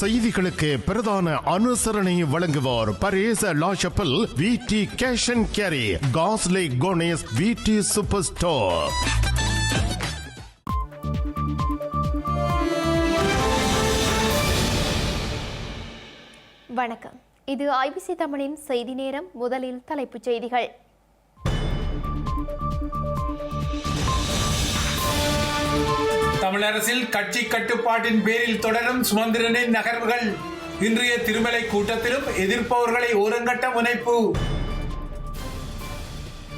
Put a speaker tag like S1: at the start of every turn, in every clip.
S1: செய்திகளுக்கு பிரதான அனுசரணை வழங்குவோர் Paris La Chapelle V T cash and carry காஸ்லே கோனேஸ் we T super store
S2: வணக்கம். இது ஐபிசி தமிழின் செய்தி நேரம் முதலில் தலைப்புச் செய்திகள்.
S3: தமிழரசில் கட்சி கட்டுப்பாட்டின் பேரில் தொடரும் சுமந்திரனின் நகர்வுகள். இன்றைய திருமலை கூட்டத்திலும் எதிர்ப்பவர்களை ஓரங்கட்ட முனைப்பு.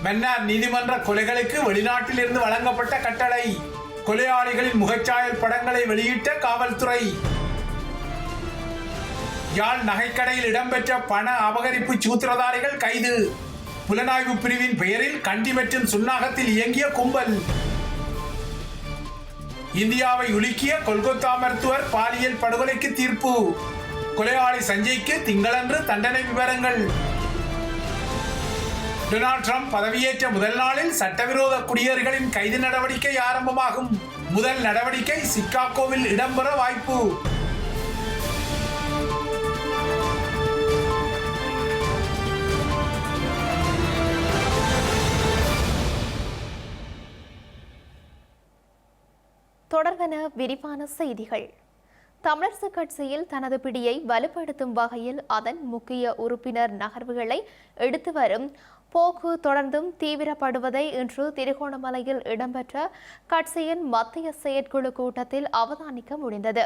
S3: மன்னார் நீதிமன்ற கொலைகளுக்கு வெளிநாட்டிலிருந்து வழங்கப்பட்ட கட்டளை. கொலையாளிகளின் முகச்சாயல் படங்களை வெளியிட்ட காவல்துறை. யாழ் நகைக்கடையில் இடம்பெற்ற பண அபகரிப்பு சூத்திரதாரிகள் கைது. புலனாய்வு பிரிவின் பெயரில் கண்டி மற்றும் சுன்னாகத்தில் இயங்கிய கும்பல். இந்தியாவை உலுக்கிய கொல்கத்தா மருத்துவர் பாலியல் படுகொலைக்கு தீர்ப்பு. கொலையாளி சஞ்சய்க்கு திங்களன்று தண்டனை விவரங்கள். டொனால்ட் ட்ரம்ப் பதவியேற்ற முதல் நாளில் சட்டவிரோத குடியேறுகளின் கைது நடவடிக்கை ஆரம்பமாகும். முதல் நடவடிக்கை சிக்காகோவில் இடம்பெற வாய்ப்பு.
S2: தொடர்வன விரிவான செய்திகள். தமிழரசு கட்சியில் தனது பிடியை வலுப்படுத்தும் வகையில் அதன் முக்கிய உறுப்பினர் நகர்வுகளை எடுத்து வரும். போக்கு தொடர்ந்தும் தீவிரப்படுவதை இன்று திருகோணமலையில் இடம்பெற்ற கட்சியின் மத்திய செயற்குழு கூட்டத்தில் அவதானிக்க முடிந்தது.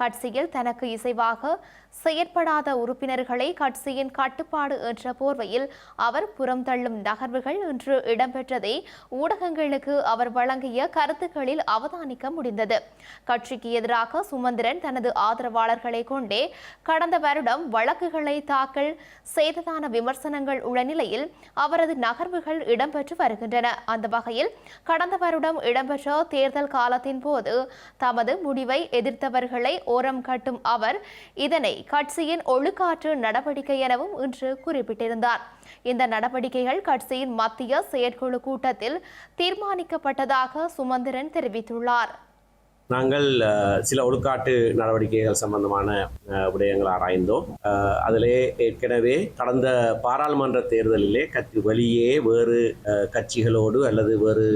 S2: கட்சியில் தனக்கு இசைவாக செயற்படாத உறுப்பினர்களை கட்சியின் கட்டுப்பாடு என்ற போர்வையில் அவர் புறம் தள்ளும் நகர்வுகள் இன்று இடம்பெற்றதை ஊடகங்களுக்கு அவர் வழங்கிய கருத்துக்களில் அவதானிக்க முடிந்தது. கட்சிக்கு எதிராக சுமந்திரன் தனது ஆதரவாளர்களை கொண்டே கடந்த வருடம் வழக்குகளை தாக்கல் செய்ததான விமர்சனங்கள் உள்ள நிலையில் அவரது நகர்வுகள் இடம்பெற்று வருகின்றன. அந்த வகையில் கடந்த வருடம் இடம்பெற்ற தேர்தல் காலத்தின் போது தமது முடிவை எதிர்த்தவர்களை ஓரம் கட்டும் அவர் இதனை கட்சியின் ஒழுக்காற்று நடவடிக்கை எனவும் இன்று குறிப்பிட்டிருந்தார். இந்த நடவடிக்கைகள் கட்சியின் மத்திய செயற்குழு கூட்டத்தில் தீர்மானிக்கப்பட்டதாக சுமந்திரன் தெரிவித்துள்ளார்.
S4: நாங்கள் சில ஒழுக்காட்டு நடவடிக்கைகள் சம்பந்தமான விடயங்கள் ஆராய்ந்தோம். அதிலே ஏற்கனவே கடந்த பாராளுமன்ற தேர்தலிலே கட்சி வழியே வேறு கட்சிகளோடு அல்லது வேறு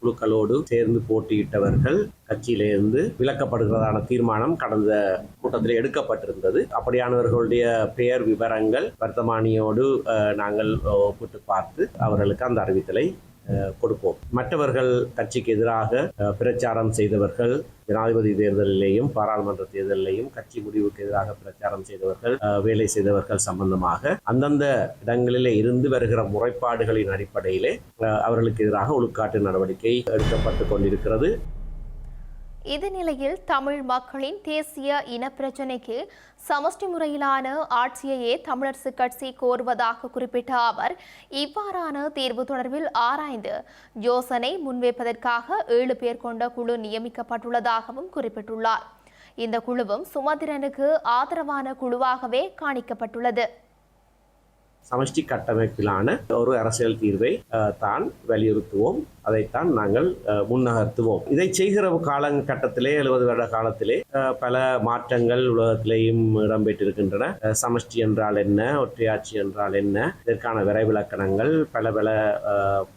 S4: குழுக்களோடு சேர்ந்து போட்டியிட்டவர்கள் கட்சியிலிருந்து விலக்கப்படுகிறதான தீர்மானம் கடந்த கூட்டத்தில் எடுக்கப்பட்டிருந்தது. அப்படியானவர்களுடைய பெயர் விவரங்கள் வர்த்தமானியோடு நாங்கள் ஒப்பிட்டு பார்த்து அவர்களுக்கு அந்த அறிவித்தலை கொடுப்போம். மற்றவர்கள் கட்சிக்கு எதிராக அஹ், பிரச்சாரம் செய்தவர்கள் ஜனாதிபதி தேர்தலிலேயும் பாராளுமன்ற தேர்தலிலேயும் கட்சி முடிவுக்கு எதிராக பிரச்சாரம் செய்தவர்கள் அஹ், வேலை செய்தவர்கள் சம்பந்தமாக அந்தந்த இடங்களிலே இருந்து வருகிற முறைப்பாடுகளின் அடிப்படையிலே அஹ், அவர்களுக்கு எதிராக ஒழுக்காட்டு நடவடிக்கை எடுக்கப்பட்டு கொண்டிருக்கிறது.
S2: இது நிலையில் தமிழ் மக்களின் தேசிய இனப்பிரச்சினைக்கு சமஷ்டி முறையிலான ஆட்சியையே தமிழரசு கட்சி கோருவதாக குறிப்பிட்ட அவர் இவ்வாறான தீர்வு தொடர்பில் ஆராய்ந்து யோசனை முன்வைப்பதற்காக ஏழு பேர் கொண்ட குழு நியமிக்கப்பட்டுள்ளதாகவும் குறிப்பிட்டுள்ளார். இந்த குழுவும் சுமந்திரனுக்கு ஆதரவான குழுவாகவே காணிக்கப்பட்டுள்ளது.
S4: சமஷ்டி கட்டமைப்பிலான ஒரு அரசியல் தீர்வை தான் வலியுறுத்துவோம். அதைத்தான் நாங்கள் அஹ், முன்னகர்த்துவோம். இதை செய்கிற காலகட்டத்திலே எழுபது வருட காலத்திலே பல மாற்றங்கள் உலகத்திலேயும் இடம்பெற்றிருக்கின்றன. சமஷ்டி என்றால் என்ன ஒற்றையாட்சி என்றால் என்ன இதற்கான விரைவிலக்கணங்கள் பல பல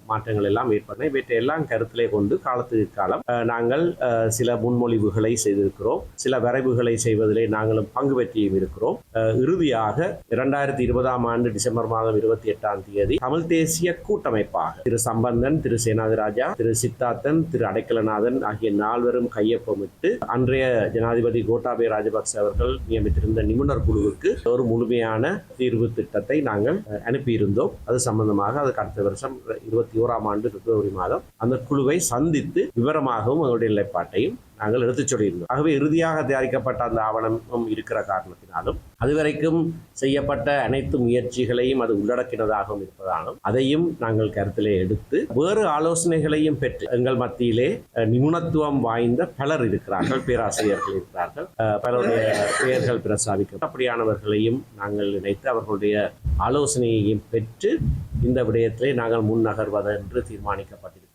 S4: மாற்றங்கள் எல்லாம் ஏற்பட்டன. இவற்றை எல்லாம் கருத்திலே கொண்டு காலத்துக்கு காலம் நாங்கள் அஹ், சில முன்மொழிவுகளை செய்திருக்கிறோம். சில வரைவுகளை செய்வதிலே நாங்களும் பங்கு பெற்றியும் இருக்கிறோம். இறுதியாக இரண்டாயிரத்தி இருபதாம் ஆண்டு டிசம்பர் மாதம் இருபத்தி எட்டாம் தேதி தமிழ் தேசிய கூட்டமைப்பாக திரு சம்பந்தன் திரு ராஜா திரு சித்தார்த்தன் திரு அடைக்கலநாதன் ஆகிய நால்வரும் கையொப்பமிட்டு அன்றைய ஜனாதிபதி கோட்டாபய ராஜபக்ச அவர்கள் நியமித்திருந்த நிபுணர் குழுவுக்கு ஒரு முழுமையான தீர்வு திட்டத்தை நாங்கள் அனுப்பியிருந்தோம். அது சம்பந்தமாக அதுக்கு அடுத்த வருஷம் இருபத்தி ஓராம் ஆண்டு பிப்ரவரி மாதம் அந்த குழுவை சந்தித்து விவரமாகவும் அவருடைய நிலைப்பாட்டையும் நாங்கள் எடுத்துச் சொல்லியிருந்தோம். ஆகவே இறுதியாக தயாரிக்கப்பட்ட அந்த ஆவணமும் இருக்கிற காரணத்தினாலும் அதுவரைக்கும் செய்யப்பட்ட அனைத்து முயற்சிகளையும் அது உள்ளடக்கினதாகவும் இருப்பதாலும் அதையும் நாங்கள் கருத்திலே எடுத்து வேறு ஆலோசனைகளையும் பெற்று எங்கள் மத்தியிலே நிபுணத்துவம் வாய்ந்த பலர் இருக்கிறார்கள் பேராசிரியர்கள் இருக்கிறார்கள். அஹ், பலருடைய பெயர்கள் பிரசாதிக்க அப்படியானவர்களையும் நாங்கள் இணைத்து அவர்களுடைய ஆலோசனையையும் பெற்று இந்த விடயத்திலே நாங்கள் முன்னகர்வதென்று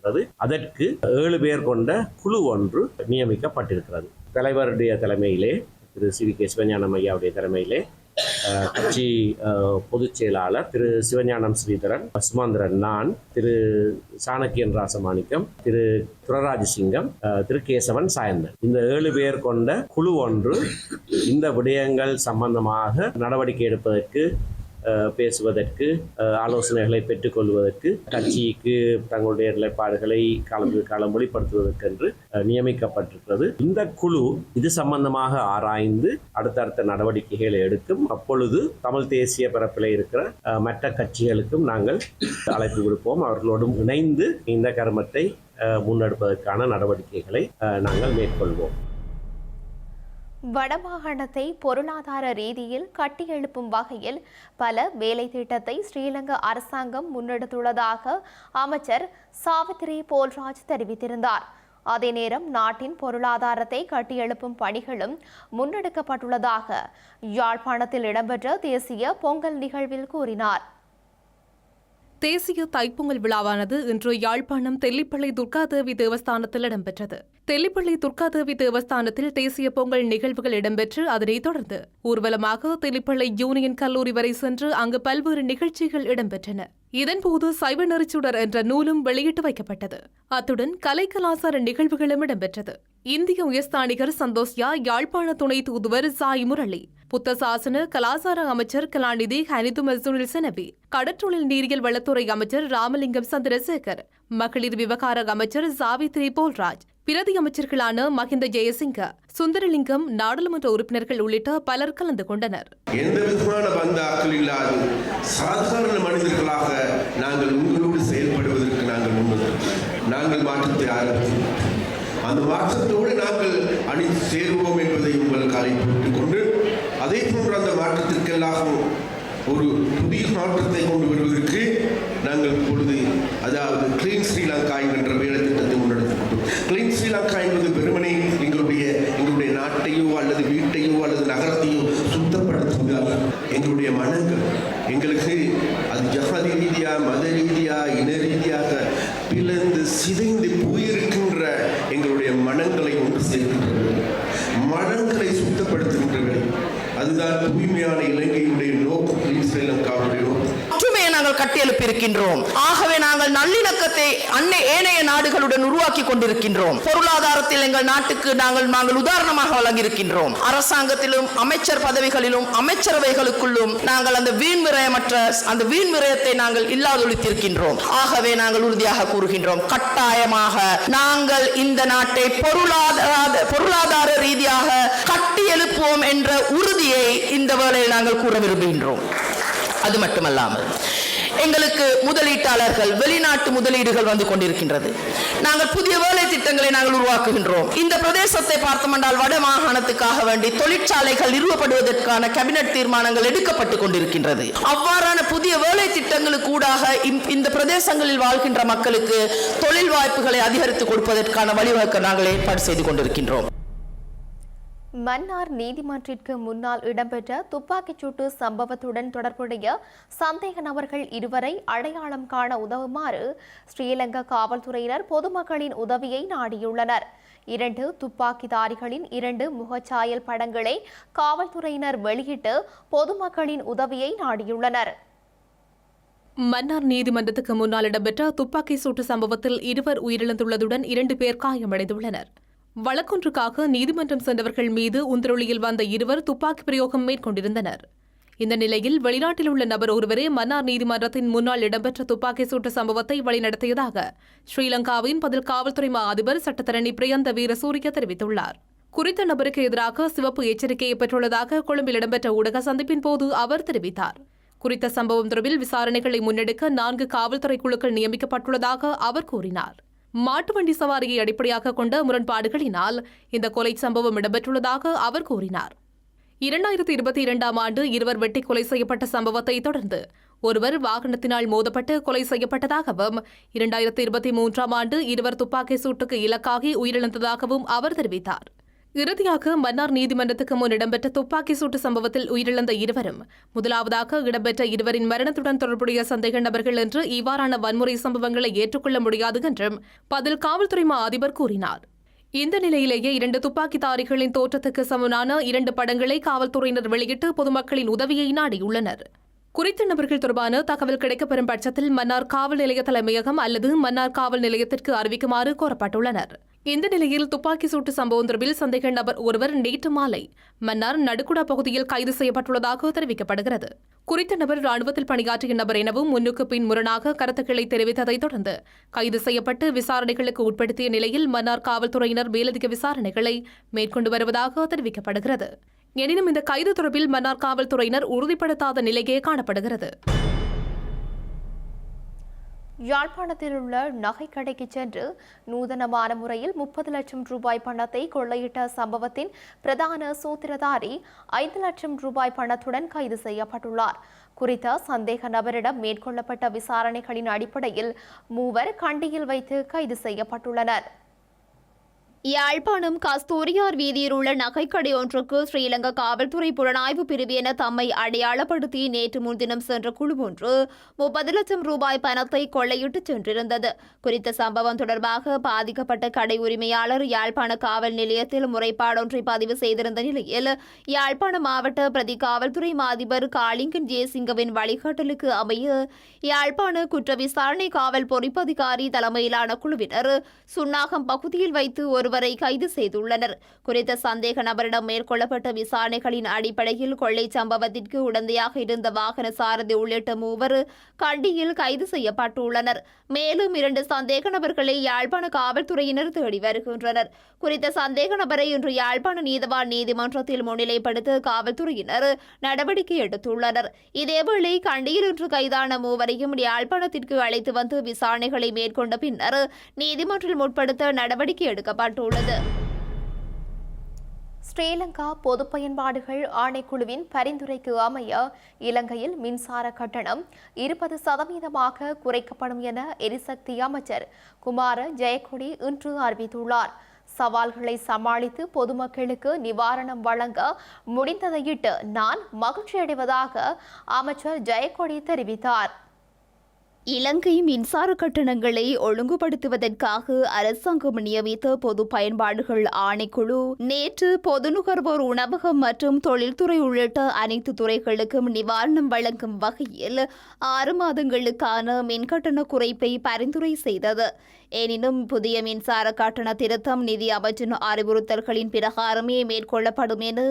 S4: இருக்கிறது. அதற்கு ஏழு பேர் கொண்ட குழு ஒன்று நியமிக்கப்பட்டிருக்கிறது. தலைவருடைய தலைமையிலே திரு சி கே சிவஞானம் ஐயாவுடைய தலைமையிலே கட்சி பொதுச் செயலாளர் திரு சிவஞானம் ஸ்ரீதரன் சுமந்திரன் நான் திரு சாணக்கியன் ராசமாணிக்கம் திரு துரராஜசிங்கம் திரு கேசவன் சாயந்தன். இந்த ஏழு பேர் கொண்ட குழு ஒன்று இந்த விடயங்கள் சம்பந்தமாக நடவடிக்கை எடுப்பதற்கு பேசுவதற்கு அஹ், ஆலோசனைகளை பெற்றுக்கொள்வதற்கு கட்சிக்கு தங்களுடைய நிலைப்பாடுகளை காலம் காலம் வெளிப்படுத்துவதற்கென்று நியமிக்கப்பட்டிருக்கிறது. இந்த குழு இது சம்பந்தமாக ஆராய்ந்து அடுத்தடுத்த நடவடிக்கைகளை எடுக்கும். அப்பொழுது தமிழ் தேசிய பரப்பில் இருக்கிற அஹ், மற்ற கட்சிகளுக்கும் நாங்கள் அழைப்பு விடுப்போம். அவர்களோடும் இணைந்து இந்த கர்மத்தை முன்னெடுப்பதற்கான நடவடிக்கைகளை அஹ், நாங்கள் மேற்கொள்வோம்.
S2: வடமாகாணத்தை பொருளாதார ரீதியில் கட்டியெழுப்பும் வகையில் பல வேலை திட்டத்தை ஸ்ரீலங்கா அரசாங்கம் முன்னெடுத்துள்ளதாக அமைச்சர் சாவித்ரி போல்ராஜ் தெரிவித்திருந்தார். அதே நேரம் நாட்டின் பொருளாதாரத்தை கட்டியெழுப்பும் பணிகளும் முன்னெடுக்கப்பட்டுள்ளதாக யாழ்ப்பாணத்தில் இடம்பெற்ற தேசிய பொங்கல் நிகழ்வில் கூறினார்.
S5: தேசிய தைப்பொங்கல் விழாவானது இன்று யாழ்ப்பாணம் தெல்லிப்பள்ளி துர்காதேவி தேவஸ்தானத்தில் இடம்பெற்றது. தெல்லிப்பள்ளி துர்காதேவி தேவஸ்தானத்தில் தேசிய பொங்கல் நிகழ்வுகள் இடம்பெற்று அதனைத் தொடர்ந்து ஊர்வலமாக தெல்லிப்பள்ளி யூனியன் கல்லூரி வரை சென்று அங்கு பல்வேறு நிகழ்ச்சிகள் இடம்பெற்றன. இதன்போது சைவ நெறிச்சுடர் என்ற நூலும் வெளியிட்டு வைக்கப்பட்டது. அத்துடன் கலை கலாசார நிகழ்வுகளும் இடம்பெற்றது. இந்திய உயர்ஸ்தானிகர் சந்தோஷ்யா யாழ்ப்பாண துணை தூதுவர் சாய் முரளி புத்த சாசன கலாசார அமைச்சர் கலாநிதி ஹனிது மசூனில் செனவி கடற்றொழில் நீரியல் வளத்துறை அமைச்சர் ராமலிங்கம் சந்திரசேகர் மகளிர் விவகார அமைச்சர் சாவித்ரி போல்ராஜ் பிரதி அமைச்சர்களான மஹிந்த ஜெயசிங்க சுந்தரலிங்கம் நாடாளுமன்ற உறுப்பினர்கள் உள்ளிட்ட பலர் கலந்து கொண்டனர்.
S6: எந்த விதமான பந்தாக்கள் இல்லாது சாதாரண மனிதர்களாக நாங்கள் உங்களோடு செயல்படுவதற்கு நாங்கள் நாங்கள் மாற்றத்தை ஆரம்பித்தோம் அந்த மாற்றத்தோடு நாங்கள் அணிந்து சேருவோம் என்பதை உங்களுக்கு அழைப்பு கொண்டு அதே போன்று அந்த மாற்றத்திற்கெல்லாம் ஒரு புதிய மாற்றத்தை கொண்டு வருவதற்கு நாங்கள் இப்பொழுது அதாவது கிளீன் ஸ்ரீலங்கா என்கின்ற வேலை திட்டத்தை முன்னெடுத்துக்கொண்டோம் கிளீன் ஸ்ரீலங்கா என்பது வெறுமனே எங்களுடைய எங்களுடைய நாட்டையோ அல்லது வீட்டையோ அல்லது நகரத்தையோ சுத்தப்படுத்துவதால் எங்களுடைய மனங்கள் எங்களுக்கு அது ஜாதி ரீதியாக மத ரீதியாக இன ரீதியாக பிளந்து சிதைந்து போயிருக்கின்ற எங்களுடைய மனங்களை ஒன்று சேர்க்கின்றது மனங்களை சுத்தப்படுத்துகின்றன அதுதான் தூய்மையான இலங்கையுடைய நோக்கம் கிளீன் ஸ்ரீலங்காவுடைய நோக்கம்
S7: கட்டியெழுப்பியிருக்கின்றோம் ஆகவே நாங்கள் நல்லிணக்கத்தை அன்னை ஏனைய நாடுகளுடன் உருவாக்கி கொண்டிருக்கின்றோம். பொருளாதாரத்தில் எங்கள் நாட்டுக்கு நாங்கள் நாங்கள் உதாரணமாக வழங்கியிருக்கின்றோம். அரசாங்கத்திலும் அமைச்சர் பதவிகளிலும் அமைச்சரவைகளுக்குள்ளும் நாங்கள் அந்த வீண் விரயமற்ற அந்த வீண் விரயத்தை நாங்கள் இல்லாதொழித்திருக்கின்றோம். ஆகவே நாங்கள் உறுதியாக கூறுகின்றோம் கட்டாயமாக நாங்கள் இந்த நாட்டை பொருளாதார பொருளாதார ரீதியாக கட்டி எழுப்புவோம் என்ற உறுதியை இந்த வேளையில் நாங்கள் கூற விரும்புகின்றோம். அது மட்டுமல்லாமல் எங்களுக்கு முதலீட்டாளர்கள் வெளிநாட்டு முதலீடுகள் வந்து கொண்டிருக்கின்றது. நாங்கள் புதிய வேலை திட்டங்களை நாங்கள் உருவாக்குகின்றோம். இந்த பிரதேசத்தை பார்த்தமென்றால் வட மாகாணத்துக்காக வேண்டி தொழிற்சாலைகள் நிறுவப்படுவதற்கான கேபினட் தீர்மானங்கள் எடுக்கப்பட்டு கொண்டிருக்கின்றது. அவ்வாறான புதிய வேலை திட்டங்களுக்கு ஊடாக இம்- இந்த பிரதேசங்களில் வாழ்கின்ற மக்களுக்கு தொழில் வாய்ப்புகளை அதிகரித்து கொடுப்பதற்கான வழிவகுக்க நாங்கள் ஏற்பாடு செய்து கொண்டிருக்கின்றோம்.
S2: மன்னார் நீதிமன்றிற்கு முன்னால் இடம்பெற்ற துப்பாக்கிச் சூட்டு சம்பவத்துடன் தொடர்புடைய சந்தேக நபர்கள் இருவரை அடையாளம் காண உதவுமாறு ஸ்ரீலங்கா காவல்துறையினர் பொதுமக்களின் உதவியை நாடியுள்ளனர். இரண்டு துப்பாக்கிதாரிகளின் இரண்டு முகச்சாயல் படங்களை காவல்துறையினர் வெளியிட்டு பொதுமக்களின் உதவியை நாடியுள்ளனர்.
S5: மன்னார் நீதிமன்றத்துக்கு முன்னால் இடம்பெற்ற துப்பாக்கி சூட்டு சம்பவத்தில் இருவர் உயிரிழந்துள்ளதுடன் இரண்டு பேர் காயமடைந்துள்ளனர். வழக்கொன்றுக்காக நீதிமன்றம் சென்றவர்கள் மீது உந்தரொளியில் வந்த இருவர் துப்பாக்கி பிரயோகம் மேற்கொண்டிருந்தனர். இந்த நிலையில் வெளிநாட்டில் உள்ள நபர் ஒருவரே மன்னார் நீதிமன்றத்தின் முன்னால் இடம்பெற்ற துப்பாக்கி சூட்டு சம்பவத்தை வழிநடத்தியதாக ஸ்ரீலங்காவின் பதில் காவல்துறை மா அதிபர் சட்டத்தரணி பிரியந்த வீரசூரிய தெரிவித்துள்ளார். குறித்த நபருக்கு எதிராக சிவப்பு எச்சரிக்கையை பெற்றுள்ளதாக கொழும்பில் இடம்பெற்ற ஊடக சந்திப்பின் போது அவர் தெரிவித்தார். குறித்த சம்பவம் தொடர்பில் விசாரணைகளை முன்னெடுக்க நான்கு காவல்துறை குழுக்கள் நியமிக்கப்பட்டுள்ளதாக அவர் கூறினார். மாட்டு வண்டி சவாரியை அடிப்படையாக கொண்ட முரண்பாடுகளினால் இந்த கொலை சம்பவம் இடம்பெற்றுள்ளதாக அவர் கூறினார். இரண்டாயிரத்தி இருபத்தி இரண்டாம் ஆண்டு இருவர் வெட்டி கொலை செய்யப்பட்ட சம்பவத்தை தொடர்ந்து ஒருவர் வாகனத்தினால் மோதப்பட்டு கொலை செய்யப்பட்டதாகவும் இரண்டாயிரத்தி இருபத்தி மூன்றாம் ஆண்டு இருவர் துப்பாக்கி சூட்டுக்கு இலக்காகி உயிரிழந்ததாகவும் அவர் தெரிவித்தார். இறுதியாக மன்னார் நீதிமன்றத்துக்கு முன் இடம்பெற்ற துப்பாக்கி சூட்டு சம்பவத்தில் உயிரிழந்த இருவரும் முதலாவதாக இடம்பெற்ற இருவரின் மரணத்துடன் தொடர்புடைய சந்தேக நபர்கள் என்று இவ்வாறான வன்முறை சம்பவங்களை ஏற்றுக்கொள்ள முடியாது என்றும் பதில் காவல்துறை மா அதிபர் கூறினார். இந்த நிலையிலேயே இரண்டு துப்பாக்கிதாரிகளின் தோற்றத்துக்கு சமனான இரண்டு படங்களை காவல்துறையினர் வெளியிட்டு பொதுமக்களின் உதவியை நாடியுள்ளனர். குறித்த நபர்கள் தொடர்பான தகவல் கிடைக்கப்பெறும் பட்சத்தில் மன்னார் காவல் நிலைய தலைமையகம் அல்லது மன்னார் காவல் நிலையத்திற்கு அறிவிக்குமாறு கோரப்பட்டுள்ளனர். இந்த நிலையில் துப்பாக்கி சூட்டு சம்பவம் தொடர்பில் சந்தேக நபர் ஒருவர் நேற்று மாலை மன்னார் நடுக்குடா பகுதியில் கைது செய்யப்பட்டுள்ளதாக தெரிவிக்கப்படுகிறது. குறித்த நபர் ராணுவத்தில் பணியாற்றிய நபர் எனவும் முன்னுக்கு பின் முரணாக கருத்துக்களை தெரிவித்ததைத் தொடர்ந்து கைது செய்யப்பட்டு விசாரணைகளுக்கு உட்படுத்திய நிலையில் மன்னார் காவல்துறையினர் மேலதிக விசாரணைகளை மேற்கொண்டு வருவதாக தெரிவிக்கப்படுகிறது. எனினும் இந்த கைது தொடர்பில் மன்னார் காவல்துறையினர் உறுதிப்படுத்தாத நிலையே காணப்படுகிறது.
S2: யாழ்ப்பாணத்தில் உள்ள நகைக்கடைக்கு சென்று நூதனமான முறையில் முப்பது லட்சம் ரூபாய் பணத்தை கொள்ளையிட்ட சம்பவத்தின் பிரதான சூத்திரதாரி ஐந்து லட்சம் ரூபாய் பணத்துடன் கைது செய்யப்பட்டுள்ளார். குறித்த சந்தேக நபரிடம் மேற்கொள்ளப்பட்ட விசாரணைகளின் அடிப்படையில் மூவர் கண்டியில் வைத்து கைது செய்யப்பட்டுள்ளனர். யாழ்ப்பாணம் கஸ்தூரியார் வீதியில் உள்ள நகைக்கடை ஒன்றுக்கு ஸ்ரீலங்கா காவல்துறை புலனாய்வு பிரிவு என தம்மை அடையாளப்படுத்தி நேற்று முன்தினம் சென்ற குழு ஒன்று முப்பது லட்சம் ரூபாய் பணத்தை கொள்ளையிட்டு சென்றிருந்தது. குறித்த சம்பவம் தொடர்பாக பாதிக்கப்பட்ட கடை உரிமையாளர் யாழ்ப்பாண காவல் நிலையத்தில் முறைப்பாடொன்றை பதிவு செய்திருந்த நிலையில் யாழ்ப்பாண மாவட்ட பிரதி காவல்துறை மாதிபர் காளிங்கன் ஜெயசிங்கவின் வழிகாட்டலுக்கு அமைய யாழ்ப்பாண குற்ற விசாரணை காவல் பொறிப்பதிகாரி தலைமையிலான குழுவினர் சுன்னாகம் பகுதியில் வைத்து ஒரு ஒருவரை கைது செய்துள்ளனர். குறித்த சந்தேக நபரிடம் மேற்கொள்ளப்பட்ட விசாரணைகளின் அடிப்படையில் கொள்ளை சம்பவத்திற்கு உடந்தையாக இருந்த வாகன சாரதி உள்ளிட்ட மூவர் கண்டியில் கைது செய்யப்பட்டுள்ளனர். மேலும் இரண்டு சந்தேக நபர்களை யாழ்ப்பாண காவல்துறையினர் தேடி வருகின்றனர். குறித்த சந்தேக நபரை இன்று யாழ்ப்பாண நீதவான் நீதிமன்றத்தில் முன்னிலைப்படுத்த காவல்துறையினர் நடவடிக்கை எடுத்துள்ளனர். இதேவேளை கண்டியில் இன்று கைதான மூவரையும் யாழ்ப்பாணத்திற்கு அழைத்து வந்து விசாரணைகளை மேற்கொண்ட பின்னர் நீதிமன்றில் முற்படுத்த நடவடிக்கை எடுக்கப்பட்டுள்ளது. ஸ்ரீலங்கா பொது பயன்பாடுகள் ஆணைக்குழுவின் பரிந்துரைக்கு அமைய இலங்கையில் மின்சார கட்டணம் இருபது சதவீதமாக குறைக்கப்படும் என எரிசக்தி அமைச்சர் குமார ஜெயக்கொடி இன்று அறிவித்துள்ளார். சவால்களை சமாளித்து பொதுமக்களுக்கு நிவாரணம் வழங்க முடிந்ததையிட்டு நான் மகிழ்ச்சியடைவதாக அமைச்சர் ஜெயக்கொடி தெரிவித்தார். இலங்கை மின்சார கட்டணங்களை ஒழுங்குபடுத்துவதற்காக அரசாங்கம் நியமித்த பொது பயன்பாடுகள் ஆணைக்குழு நேற்று பொது நுகர்வோர் உணவகம் மற்றும் தொழில்துறை உள்ளிட்ட அனைத்து துறைகளுக்கும் நிவாரணம் வழங்கும் வகையில் ஆறு மாதங்களுக்கான மின்கட்டண குறைப்பை பரிந்துரை செய்தது. எனினும் புதிய மின்சார கட்டண திருத்தம் நிதி அமைச்சின் அறிவுறுத்தல்களின் பிரகாரமே மேற்கொள்ளப்படும் என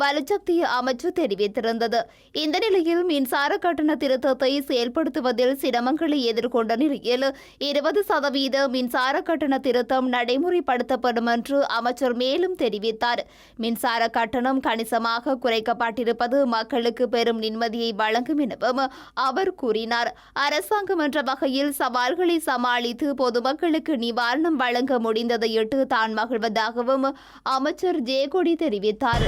S2: வலுசக்தி அமைச்சு தெரிவித்திருந்தது. இந்த நிலையில் மின்சார கட்டண திருத்தத்தை செயல்படுத்துவதில் சிரமங்களை எதிர்கொண்ட நிலையில் இருபது சதவீத மின்சார கட்டண திருத்தம் நடைமுறைப்படுத்தப்படும் என்று அமைச்சர் மேலும் தெரிவித்தார். மின்சார கட்டணம் கணிசமாக குறைக்கப்பட்டிருப்பது மக்களுக்கு பெரும் நிம்மதியை வழங்கும் எனவும் அவர் கூறினார். அரசாங்கம் என்ற வகையில் சவால்களை சமாளித்து மக்களுக்கு நிவாரணம் வழங்க முடிந்ததையிட்டு தான் மகிழ்வதாகவும் அமைச்சர் ஜெயக்கொடி தெரிவித்தார்.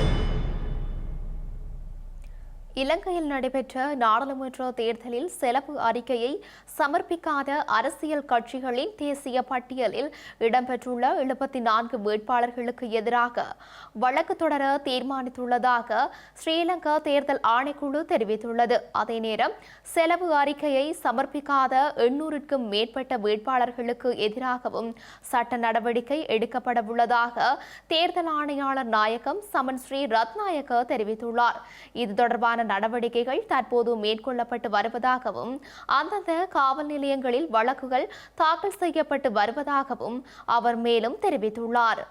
S2: இலங்கையில் நடைபெற்ற நாடாளுமன்ற தேர்தலில் செலவு அறிக்கையை சமர்ப்பிக்காத அரசியல் கட்சிகளின் தேசிய பட்டியலில் இடம்பெற்றுள்ள எழுபத்தி நான்கு வேட்பாளர்களுக்கு எதிராக வழக்கு தொடர தீர்மானித்துள்ளதாக ஸ்ரீலங்கா தேர்தல் ஆணைக்குழு தெரிவித்துள்ளது. அதே நேரம் செலவு அறிக்கையை சமர்ப்பிக்காத எண்ணூறுக்கும் மேற்பட்ட வேட்பாளர்களுக்கு எதிராகவும் சட்ட நடவடிக்கை எடுக்கப்படவுள்ளதாக தேர்தல் ஆணையாளர் நாயகம் சமன் ஸ்ரீ ரத்நாயக்க தெரிவித்துள்ளார். இது தொடர்பான நடவடிக்கைகள் தற்போது மேற்கொள்ளப்பட்டு வருவதாகவும் அந்தந்த காவல் நிலையங்களில் வழக்குகள் தாக்கல் செய்யப்பட்டு வருவதாகவும் அவர் மேலும் தெரிவித்துள்ளார்.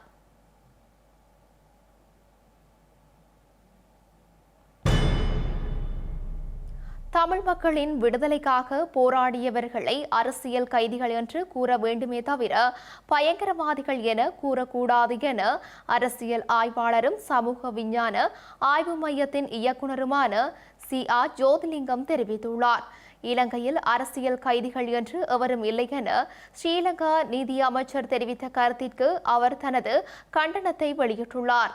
S2: தமிழ் மக்களின் விடுதலைக்காக போராடியவர்களை அரசியல் கைதிகள் என்று கூற வேண்டுமே தவிர பயங்கரவாதிகள் என கூறக்கூடாது என அரசியல் ஆய்வாளரும் சமூக விஞ்ஞான ஆய்வு மையத்தின் இயக்குனருமான சி. ஆர் ஜோதிலிங்கம் தெரிவித்துள்ளார். இலங்கையில் அரசியல் கைதிகள் என்று எவரும் இல்லை என ஸ்ரீலங்கா நிதி அமைச்சர் தெரிவித்த கருத்திற்கு அவர் தனது கண்டனத்தை வெளியிட்டுள்ளார்.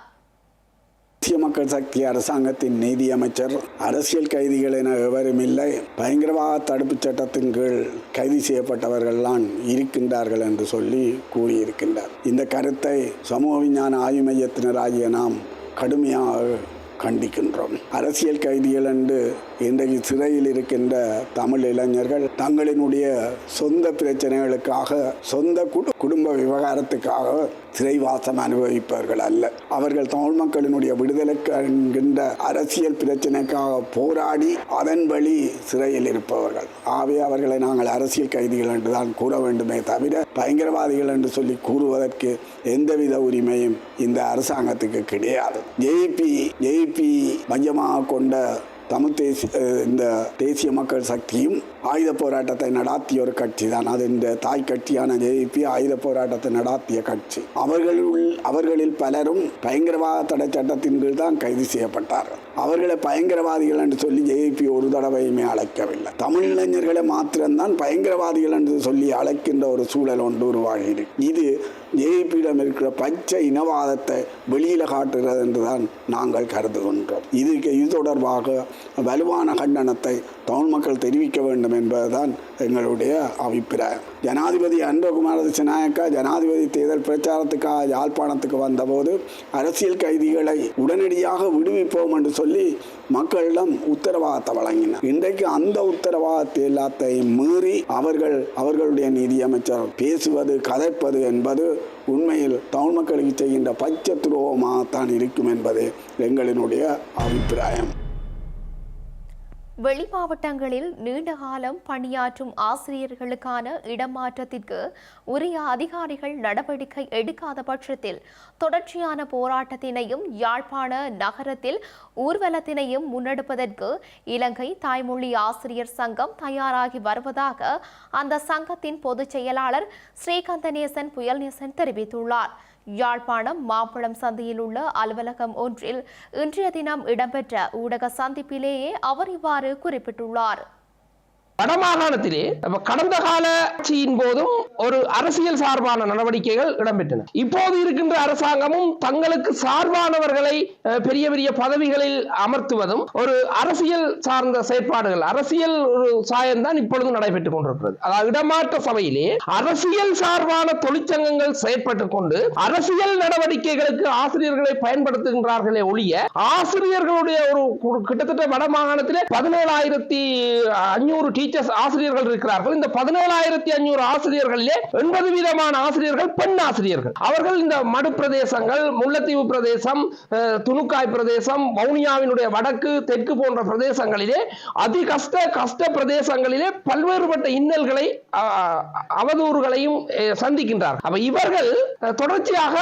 S8: தேசிய மக்கள் சக்தி அரசாங்கத்தின் நீதி அமைச்சர் அரசியல் கைதிகள் என எவரும் இல்லை. பயங்கரவாத தடுப்புச் சட்டத்தின் கீழ் கைது செய்யப்பட்டவர்கள்தான் இருக்கின்றார்கள் என்று சொல்லி கூறியிருக்கின்றார். இந்த கருத்தை சமூக விஞ்ஞான ஆய்வு மையத்தினராகிய நாம் கடுமையாக கண்டிக்கின்றோம். அரசியல் கைதிகள் என்று இன்றைக்கு சிறையில் இருக்கின்ற தமிழ் இளைஞர்கள் தங்களினுடைய சொந்த பிரச்சனைகளுக்காக சொந்த குடும்ப விவகாரத்துக்காக சிறைவாசம் அனுபவிப்பவர்கள் அல்ல. அவர்கள் தமிழ் மக்களினுடைய விடுதலைக்கு என்கின்ற அரசியல் பிரச்சனைக்காக போராடி அதன் வழி சிறையில் இருப்பவர்கள். ஆகவே அவர்களை நாங்கள் அரசியல் கைதிகள் என்று தான் கூற வேண்டுமே தவிர பயங்கரவாதிகள் என்று சொல்லி கூறுவதற்கு எந்தவித உரிமையும் இந்த அரசாங்கத்துக்கு கிடையாது. ஜேபி பிஜேபி மையமாக கொண்ட தமிழ் தேசிய இந்த தேசிய மக்கள் சக்தியும் ஆயுத போராட்டத்தை நடாத்திய ஒரு கட்சி தான். அது இந்த தாய் கட்சியான ஜேபி ஆயுத போராட்டத்தை நடாத்திய கட்சி. அவர்களுள் அவர்களில் பலரும் பயங்கரவாத தடை சட்டத்தின் கீழ் தான் கைது செய்யப்பட்டார்கள். அவர்களை பயங்கரவாதிகள் என்று சொல்லி ஜேபி ஒரு தடவையுமே அழைக்கவில்லை. தமிழ் இளைஞர்களை மாத்திரம்தான் பயங்கரவாதிகள் என்று சொல்லி அழைக்கின்ற ஒரு சூழல் ஒன்று உருவாகி இது ஜேபியிடம் இருக்கிற பச்சை இனவாதத்தை வெளியில் காட்டுகிறது என்றுதான் நாங்கள் கருதுகின்றோம். இதுக்கு இது தொடர்பாக வலுவான கண்டனத்தை தமிழ் மக்கள் தெரிவிக்க வேண்டும் என்பதுதான் எங்களுடைய அபிப்பிராயம். ஜனாதிபதி அன்பகுமார திசநாயக்கா ஜனாதிபதி தேர்தல் பிரச்சாரத்துக்காக யாழ்ப்பாணத்துக்கு வந்தபோது அரசியல் கைதிகளை உடனடியாக விடுவிப்போம் என்று சொல்லி மக்களிடம் உத்தரவாதத்தை வழங்கினார். இன்றைக்கு அந்த உத்தரவாதத்தை எல்லாத்தையும் மீறி அவர்கள் அவர்களுடைய நிதியமைச்சர் பேசுவது கதைப்பது என்பது உண்மையில் தமிழ் மக்களுக்கு செய்கின்ற பச்சை துரோகமாகத்தான் இருக்கும் என்பது எங்களினுடைய அபிப்பிராயம்.
S2: வெளி மாவட்டங்களில் நீண்ட காலம் பணியாற்றும் ஆசிரியர்களுக்கான இடமாற்றத்திற்கு உரிய அதிகாரிகள் நடவடிக்கை எடுக்காத பட்சத்தில் தொடர்ச்சியான போராட்டத்தினையும் யாழ்ப்பாண நகரத்தில் ஊர்வலத்தினையும் முன்னெடுப்பதற்கு இலங்கை தாய்மொழி ஆசிரியர் சங்கம் தயாராகி வருவதாக அந்த சங்கத்தின் பொதுச் செயலாளர் ஸ்ரீகந்தநேசன் புயல்நேசன் தெரிவித்துள்ளார். யாழ்ப்பாணம் மாம்பழம் சந்தையில் உள்ள அலுவலகம் ஒன்றில் இன்றைய தினம் இடம்பெற்ற ஊடக சந்திப்பிலேயே அவர் இவ்வாறு குறிப்பிட்டுள்ளார்.
S9: வடமாகாணத்திலே நம்ம கடந்த கால ஆட்சியின் போதும் ஒரு அரசியல் சார்பான நடவடிக்கைகள் இடம்பெற்றன. இப்போது இருக்கின்ற அரசாங்கமும் தங்களுக்கு சார்பானவர்களை பெரிய பெரிய பதவிகளில் அமர்த்துவதும் ஒரு அரசியல் சார்ந்த செயற்பாடுகள் அரசியல் ஒரு சாயம்தான் இப்பொழுது நடைபெற்றுக் கொண்டிருக்கிறது. அதாவது இடமாற்ற சபையிலே அரசியல் சார்பான தொழிற்சங்கங்கள் செயற்பட்டுக் கொண்டு அரசியல் நடவடிக்கைகளுக்கு ஆசிரியர்களை பயன்படுத்துகின்றார்களே ஒழிய ஆசிரியர்களுடைய ஒரு கிட்டத்தட்ட வடமாகாணத்திலே பதினேழாயிரத்தி அஞ்சூறு டீச்சர்ஸ் ஆசிரியர்கள் இருக்கிறார்கள். இந்த பதினேழாயிரத்தி ஐநூறு ஆசிரியர்களிலே எண்பது வீதமான ஆசிரியர்கள் பெண் ஆசிரியர்கள். அவர்கள் இந்த மடு பிரதேசங்கள் முல்லைத்தீவு பிரதேசம் துணுக்காய் பிரதேசம் வவுனியாவினுடைய வடக்கு தெற்கு போன்ற பிரதேசங்களிலே அதி கஷ்ட கஷ்ட பிரதேசங்களிலே பல்வேறுபட்ட இன்னல்களை அவதூறுகளையும் சந்திக்கின்றார் அப்ப இவர்கள் தொடர்ச்சியாக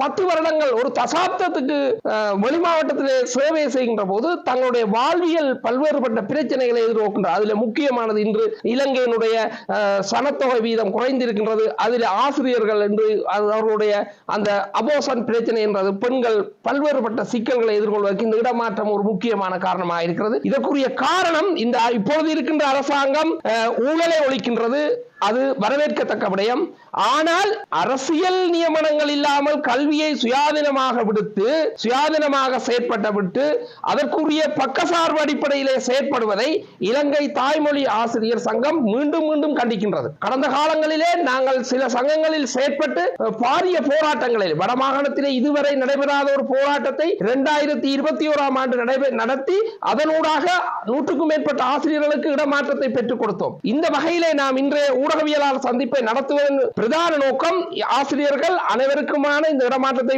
S9: பத்து வருடங்கள் ஒரு தசாப்தத்துக்கு வெளி மாவட்டத்திலே சேவை செய்கின்ற போது தங்களுடைய வாழ்வியல் பல்வேறுபட்ட பிரச்சனைகளை எதிர்நோக்கின்றார் அதுல முக்கியமாக முக்கியமானது இன்று இலங்கையினுடைய சனத்தொகை வீதம் குறைந்திருக்கின்றது. அதில் ஆசிரியர்கள் என்று அவர்களுடைய அந்த அபோசன் பிரச்சனை என்றது பெண்கள் பல்வேறுபட்ட சிக்கல்களை எதிர்கொள்வதற்கு இந்த இடமாற்றம் ஒரு முக்கியமான காரணமாக இருக்கிறது. இதற்குரிய காரணம் இந்த இப்பொழுது இருக்கின்ற அரசாங்கம் ஊழலை ஒழிக்கின்றது. அது வரவேற்கத்தக்க விடயம். ஆனால் அரசியல் நியமனங்கள் இல்லாமல் கல்வியை சுயாதீனமாக விடுத்து சுயாதீனமாக செயற்பட்ட விட்டு அதற்குரிய பக்கசார்பு அடிப்படையிலே செயற்படுவதை இலங்கை தாய்மொழி ஆசிரியர் சங்கம் மீண்டும் மீண்டும் கண்டிக்கின்றது. கடந்த காலங்களிலே நாங்கள் சில சங்கங்களில் செயற்பட்டு பாரிய போராட்டங்களில் வடமாகாணத்திலே இதுவரை நடைபெறாத ஒரு போராட்டத்தை இரண்டாயிரத்தி இருபத்தி ஓராம் ஆண்டு நடைபெற நடத்தி அதனூடாக நூற்றுக்கும் மேற்பட்ட ஆசிரியர்களுக்கு இடமாற்றத்தை பெற்றுக் கொடுத்தோம். இந்த வகையிலே நாம் இன்றைய ஊடகவியலாளர் சந்திப்பை நடத்துவதன் பிரதான நோக்கம் ஆசிரியர்கள் அனைவருக்குமான இந்த இடமாற்றத்தை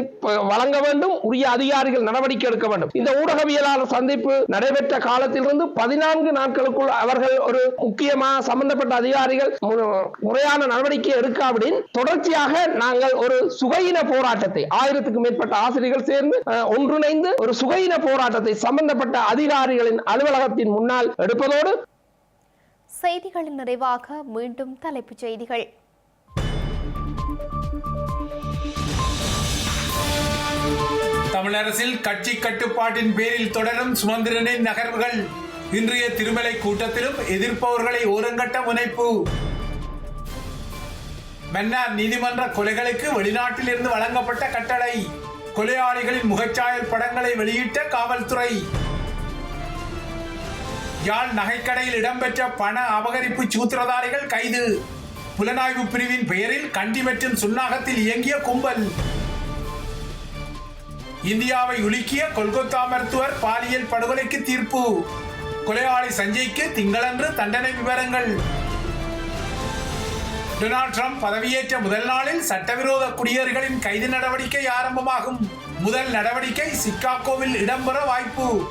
S9: வழங்க வேண்டும் உரிய அதிகாரிகள் நடவடிக்கை எடுக்க வேண்டும். இந்த ஊடகவியலாளர் சந்திப்பு நடைபெற்ற காலத்திலிருந்து பதினான்கு நாட்களுக்குள் அவர்கள் ஒரு முக்கியமாக சம்பந்தப்பட்ட அதிகாரிகள் முறையான நடவடிக்கை எடுக்காவிடின் தொடர்ச்சியாக நாங்கள் ஒரு சுகையின போராட்டத்தை ஆயிரத்துக்கும் மேற்பட்ட ஆசிரியர்கள் சேர்ந்து ஒன்றிணைந்து ஒரு சுகையின போராட்டத்தை சம்பந்தப்பட்ட அதிகாரிகளின் அலுவலகத்தின் முன்னால் எடுப்பதோடு
S2: செய்திகளின் நிறைவாக மீண்டும் தலைப்புச் செய்திகள்.
S3: தமிழரசில் கட்சி கட்டுப்பாட்டின் பேரில் தொடரும் சுமந்திரனின் நகர்வுகள். இன்றைய திருமலை கூட்டத்திலும் எதிர்ப்பவர்களை ஓரங்கட்ட முனைப்பு. மன்னார் நீதிமன்ற கொலைகளுக்கு வெளிநாட்டிலிருந்து வழங்கப்பட்ட கட்டளை. கொலையாளிகளின் முகச்சாயல் படங்களை வெளியிட்ட காவல்துறை. யாழ் நகைக்கடையில் இடம்பெற்ற பண அபகரிப்பு சூத்திரதாரிகள் கைது. புலனாய்வு பிரிவின் பெயரில் கண்டி மற்றும் சுன்னாகத்தில் இயங்கிய கும்பல். இந்தியாவை உலுக்கிய கொல்கத்தா மருத்துவர் பாலியல் படுகொலைக்கு தீர்ப்பு. கொலையாளி சஞ்சய்க்கு திங்களன்று தண்டனை விவரங்கள். டொனால்ட் ட்ரம்ப் பதவியேற்ற முதல் நாளில் சட்டவிரோத குடியேறுகளின் கைது நடவடிக்கை ஆரம்பமாகும். முதல் நடவடிக்கை சிக்காகோவில் இடம்பெற வாய்ப்பு.